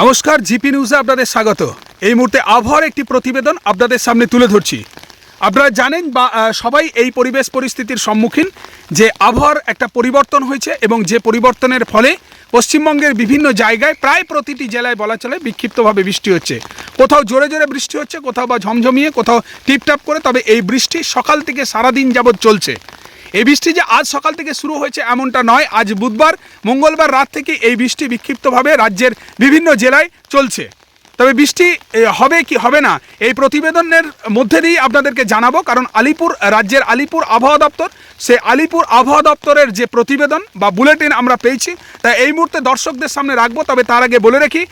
নমস্কার, জিপি নিউজে আপনাদের স্বাগত। এই মুহূর্তে আবহাওয়ার একটি প্রতিবেদন আপনাদের সামনে তুলে ধরছি। আপনারা জানেন বা সবাই এই পরিবেশ পরিস্থিতির সম্মুখীন, যে আবহাওয়ার একটা পরিবর্তন হয়েছে এবং যে পরিবর্তনের ফলে পশ্চিমবঙ্গের বিভিন্ন জায়গায় প্রায় প্রতিটি জেলায় বলা চলে বিক্ষিপ্তভাবে বৃষ্টি হচ্ছে। কোথাও জোরে জোরে বৃষ্টি হচ্ছে, কোথাও বা ঝমঝমিয়ে, কোথাও টিপটাপ করে, তবে এই বৃষ্টি সকাল থেকে সারাদিন যাবৎ চলছে। এই বৃষ্টি যে আজ সকাল থেকে শুরু হয়েছে এমনটা নয়, আজ বুধবার, মঙ্গলবার রাত থেকে এই বৃষ্টি বিক্ষিপ্তভাবে রাজ্যের বিভিন্ন জেলায় চলছে। তবে বৃষ্টি হবে কি হবে না, এই প্রতিবেদনের মধ্যে দিয়েই আপনাদেরকে জানাব। কারণ আলিপুর, রাজ্যের আলিপুর আবহাওয়া দপ্তর, সে আলিপুর আবহাওয়া দপ্তরের যে প্রতিবেদন বা বুলেটিন আমরা পেয়েছি, তা এই মুহূর্তে দর্শকদের সামনে রাখব। তবে তার আগে বলে রাখি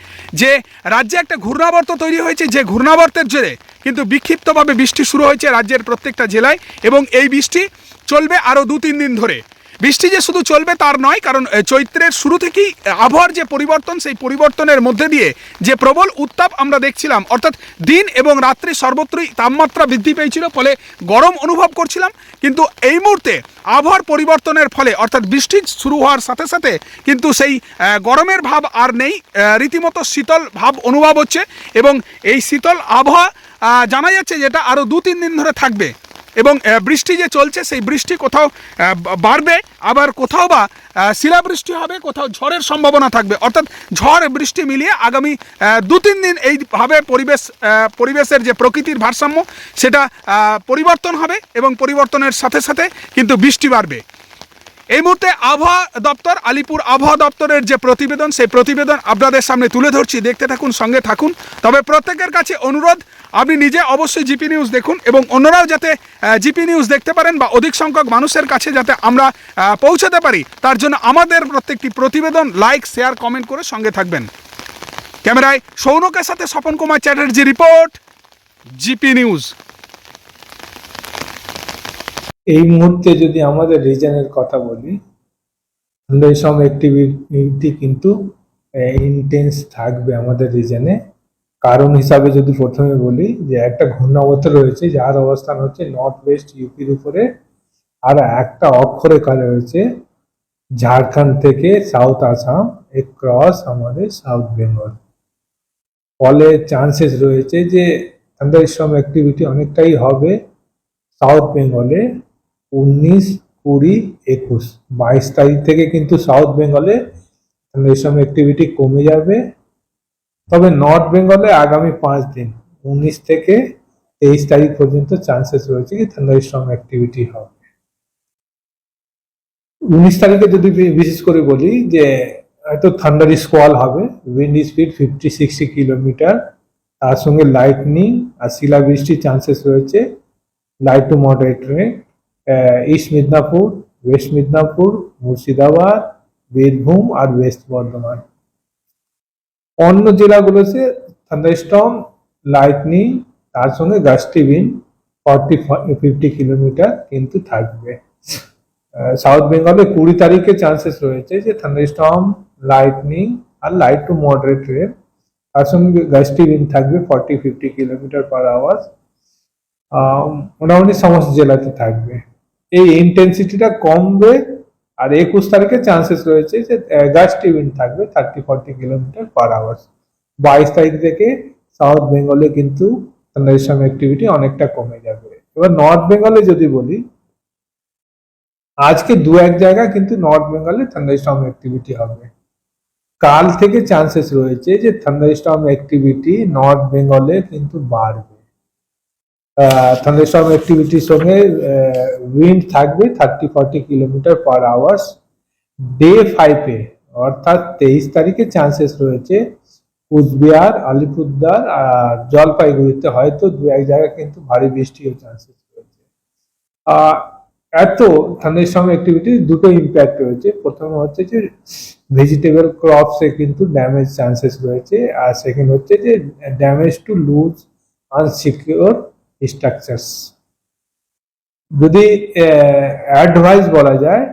যে, রাজ্যে একটা ঘূর্ণাবর্ত তৈরি হয়েছে, যে ঘূর্ণাবর্তের জেরে কিন্তু বিক্ষিপ্তভাবে বৃষ্টি শুরু হয়েছে রাজ্যের প্রত্যেকটা জেলায় এবং এই বৃষ্টি চলবে আরও দু তিন দিন ধরে। বৃষ্টি যে শুধু চলবে তার নয়, কারণ চৈত্রের শুরু থেকেই আবহাওয়ার যে পরিবর্তন, সেই পরিবর্তনের মধ্যে দিয়ে যে প্রবল উত্তাপ আমরা দেখছিলাম, অর্থাৎ দিন এবং রাত্রি সর্বত্রই তাপমাত্রা বৃদ্ধি পেয়েছিল, ফলে গরম অনুভব করছিলাম, কিন্তু এই মুহূর্তে আবহাওয়ার পরিবর্তনের ফলে, অর্থাৎ বৃষ্টি শুরু হওয়ার সাথে সাথে কিন্তু সেই গরমের ভাব আর নেই রীতিমতো শীতল ভাব অনুভব হচ্ছে এবং এই শীতল আবহাওয়া জানা যাচ্ছে যেটা আরও দু তিন দিন ধরে থাকবে। এবং বৃষ্টি যে চলছে, সেই বৃষ্টি কোথাও বাড়বে। আবার কোথাও বা শিলাবৃষ্টি হবে, কোথাও ঝড়ের সম্ভাবনা থাকবে। অর্থাৎ ঝড়, বৃষ্টি মিলিয়ে আগামী দু তিন দিন এইভাবে পরিবেশ পরিবেশের যে প্রকৃতির ভারসাম্য, সেটা পরিবর্তন হবে এবং পরিবর্তনের সাথে সাথে কিন্তু বৃষ্টি বাড়বে। এই মুহূর্তে আবহাওয়া দপ্তর, আলিপুর আবহাওয়া দপ্তরের যে প্রতিবেদন, সেই প্রতিবেদন আপনাদের সামনে তুলে ধরছি। দেখতে থাকুন, সঙ্গে থাকুন। তবে প্রত্যেকের কাছে অনুরোধ, আপনি নিজে অবশ্যই জিপি নিউজ দেখুন এবং অন্যরাও যাতে জিপি নিউজ দেখতে পারেন বা অধিক সংখ্যক মানুষের কাছে যাতে আমরা পৌঁছাতে পারি, তার জন্য আমাদের প্রত্যেকটি প্রতিবেদন, লাইক, শেয়ার, কমেন্ট করে সঙ্গে থাকবেন। ক্যামেরায় সৌনকের সাথে Swapan Kumar Chatterjee report, GP news. এই মুহূর্তে যদি আমাদের রিজনের কথা বলি সম অ্যাক্টিভিটি কিন্তু ইন্টেন্স থাকবে আমাদের রিজনে। কারণ হিসাবে যদি প্রথমে বলি যে একটা ঘূর্ণাবর্ত রয়েছে, যার অবস্থান হচ্ছে নর্থ ওয়েস্ট ইউপির উপরে, আর একটা অক্ষরে অক্ষরেখা রয়েছে, ঝাড়খণ্ড থেকে সাউথ আসাম এ ক্রস আমাদের সাউথ বেঙ্গল ফলে চান্সেস রয়েছে যে থান্ডারস্টর্ম অ্যাক্টিভিটি অনেকটাই হবে সাউথ বেঙ্গলে উনিশ কুড়ি একুশ। বাইশ তারিখ থেকে কিন্তু সাউথ বেঙ্গলে থান্ডারস্টর্ম অ্যাক্টিভিটি কমে যাবে। তবে নর্থ বেঙ্গলে আগামী পাঁচ দিন, উনিশ থেকে তেইশ তারিখ পর্যন্ত চান্সেস রয়েছে কি থান্ডারস্টর্ম অ্যাক্টিভিটি হবে। উনিশ তারিখে যদি বিশেষ করে বলি যে, হয়তো থান্ডারি স্কোয়াল হবে wind speed fifty sixty kilometre তার সঙ্গে লাইটনিং আর শিলাবৃষ্টির চান্সেস রয়েছে light to moderate rain east Midnapore west Midnapore Murshidabad Birbhum R west Bardhaman অন্য জেলাগুলোতে থান্ডারস্টর্ম লাইটনিং তার সঙ্গে gusty wind forty fifty kilometre কিন্তু থাকবে। সাউথ বেঙ্গলে কুড়ি তারিখে চান্সেস রয়েছে যে থান্ডারস্টর্ম লাইটনিং আর লাইট টু মডারেট রেন তার সঙ্গে গাস্টি উইন্ড থাকবে forty fifty kilometre per hour মোটামুটি সমস্ত জেলাতে থাকবে। এই ইন্টেন্সিটিটা কমবে আর একুশ তারিখে চান্সেস রয়েছে যে গাস্টি উইন্ড থাকবে thirty forty kilometre per hour বাইশ তারিখ থেকে সাউথ বেঙ্গলে কিন্তু থান্ডারস্টর্ম অ্যাক্টিভিটি অনেকটা কমে যাবে। এবার নর্থ বেঙ্গলে যদি বলি, আজকে দু এক জায়গা কিন্তু নর্থ বেঙ্গলে থান্ডারস্টর্ম অ্যাক্টিভিটি হবে। কাল থেকে চান্সেস রয়েছে যে থান্ডারস্টর্ম অ্যাক্টিভিটি নর্থ বেঙ্গলে কিন্তু বাড়বে। থান্ডারস্টর্ম অ্যাক্টিভিটির সঙ্গে উইন্ড থাকবে thirty forty kilometre per hours day ফাইভে অর্থাৎ তেইশ তারিখে চান্সেস রয়েছে কুচবিহার আলিপুরদার আর জলপাইগুড়িতে। হয়তো দু এক জায়গায় কিন্তু ভারী বৃষ্টির চান্সেস রয়েছে। এত থান্ডারস্টর্ম অ্যাক্টিভিটি দুটো ইম্প্যাক্ট রয়েছে। প্রথমে হচ্ছে যে ভেজিটেবল ক্রপসে কিন্তু ড্যামেজ চান্সেস রয়েছে। আর সেকেন্ড হচ্ছে যে damage to loose unsecure structures যদি অ্যাডভাইস বলা যায়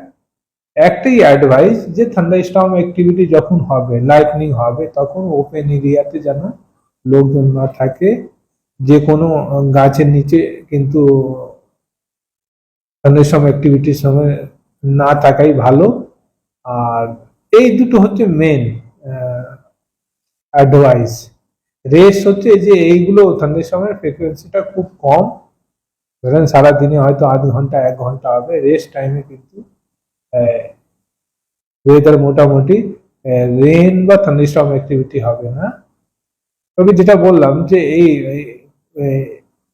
একটাই অ্যাডভাইস যে থান্ডারস্টর্ম অ্যাক্টিভিটি যখন হবে লাইটনিং হবে, তখন ওপেন এরিয়াতে যেন লোকজন না থাকে, যে কোনো গাছের নিচে কিন্তু থান্ডারস্টর্ম অ্যাক্টিভিটির সময় না থাকাই ভালো। আর এই দুটো হচ্ছে মেন অ্যাডভাইস রেস্ট হচ্ছে যে এইগুলো ঠান্ডার সময় ফ্রিকোয়েন্সিটা খুব কম। ধরেন সারাদিনে হয়তো আধ ঘণ্টা, এক ঘণ্টা হবে রেস্ট টাইমে কিন্তু ওয়েদার মোটামুটি রেন বা থান্ডারস্টর্ম অ্যাক্টিভিটি হবে না। তবে যেটা বললাম যে এই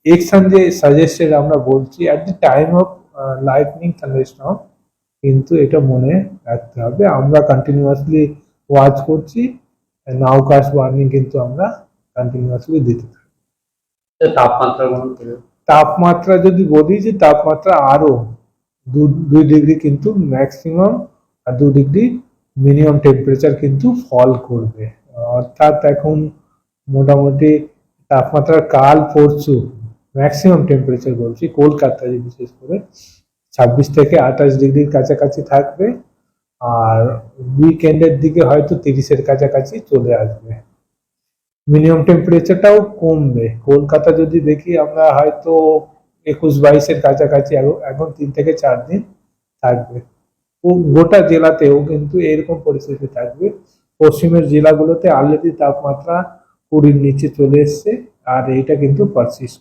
এক্সান যে সাজেস্টেড আমরা বলছি at the time of lightning thunderstorm কিন্তু এটা মনে রাখতে হবে। আমরা কন্টিনিউয়াসলি ওয়াচ করছি। নাউকাস্ট ওয়ার্নিং কিন্তু আমরা কন্টিনিউয়াসলি দিতে থাকি। তাপমাত্রা তাপমাত্রা যদি বলি যে তাপমাত্রা আরও দু- দুই ডিগ্রি কিন্তু ম্যাক্সিমাম আর দু ডিগ্রি মিনিমাম টেম্পারেচার কিন্তু ফল করবে। অর্থাৎ এখন মোটামুটি তাপমাত্রা কাল পরশু ম্যাক্সিমাম টেম্পারেচার বলছি কলকাতায় বিশেষ করে ছাব্বিশ থেকে আঠাশ ডিগ্রির কাছাকাছি থাকবে আর উইকেন্ডের দিকে হয়তো তিরিশের কাছাকাছি চলে আসবে। মিনিমাম টেম্পারেচারটাও কমবে। কলকাতা যদি দেখি, আমরা হয়তো একুশ বাইশের কাছাকাছি এখন- তিন থেকে চার দিন থাকবে। গোটা জেলাতেও কিন্তু এরকম পরিস্থিতি থাকবে। পশ্চিমের জেলাগুলোতে অলরেডি তাপমাত্রা কুড়ির নিচে চলে এসছে, আর এটা কিন্তু পারসিস্ট